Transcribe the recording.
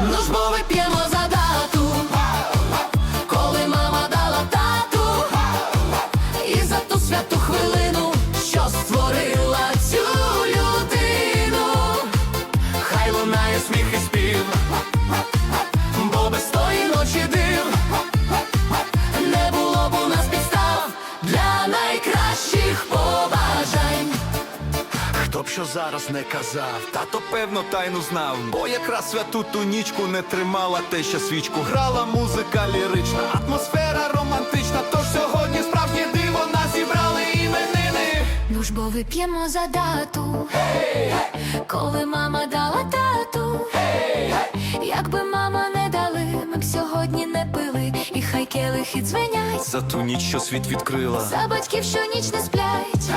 Ну ж бо вип'ємо за дату, коли мама дала тату, і за ту святу хвилину, що створила цю людину. Хай лунає сміх і спів, Хто б що зараз не казав, тато певно тайну знав, бо якраз святу ту нічку не тримала те, що свічку грала музика лірична, атмосфера романтична. Тож сьогодні справжнє диво нас зібрали іменини. Ну ж бо вип'ємо за дату, коли мама дала тату. Якби мама не дали, ми б сьогодні не пили, і хай келихи дзвенять. За ту ніч, що світ відкрила. За батьків, що ніч не сплять,